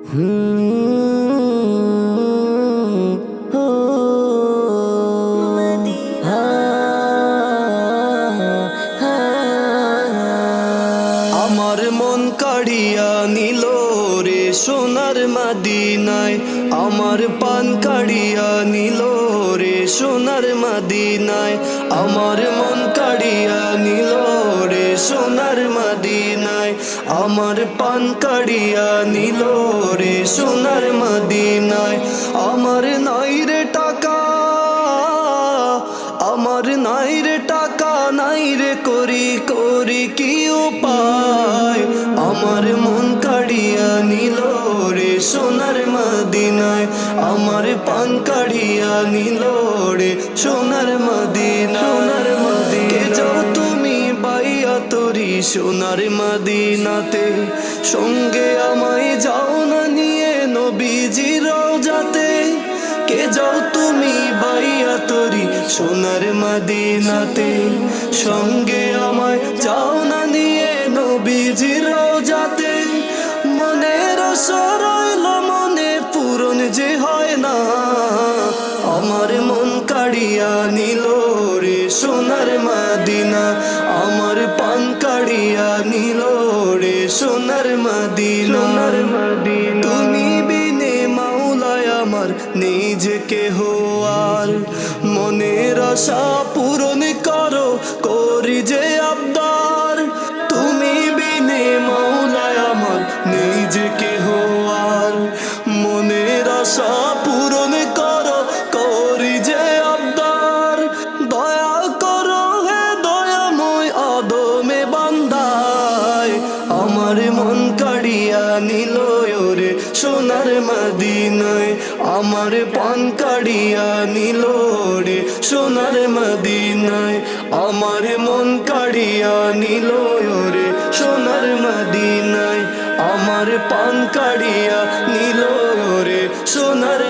আমার মন কাড়িয়া নিল রে সোনার মাদিনায়। আমার পান কাড়িয়া নিল রে সোনার মাদিনায়। আমার মন কাড়িয়া নিল সোনার মাদিনায় আমার পান কাড়িয়া নিল রে সোনার মাদিনায়। আমার নাই রে টাকা, আমার নাই রে টাকা, নাই রে করি করি কি উপায়? আমার মন কাড়িয়া নিল রে সোনার মদিনায়। আমার পান কাড়িয়া নিল রে সোনার মদিনা সোনার মদিনাতে, সঙ্গে আমায় যাও না নিয়ে নবীজি রোজাতে কে যাও তুমি বাইয়া তরি সোনার মদিনাতে, সঙ্গে আমায় যাও না নিয়ে নবীজি রোজাতে মনের সরইল মনে পূরণ যে হয় না। আমার মন কাড়িয়া নিল রে সোনার মাদিনা, আমার রে সোনার মদিনা। তুমি বিনে মাওলায় আমার নিজকে আর মনের আশা পূরণ করি সোনার মদিনায় আমার পান কাড়িয়া নিল রে। সোনার মদিনায় আমার মন কাড়িয়া নিল রে। সোনার মদিনায় আমার পান কাড়িয়া নিল রে। সোনার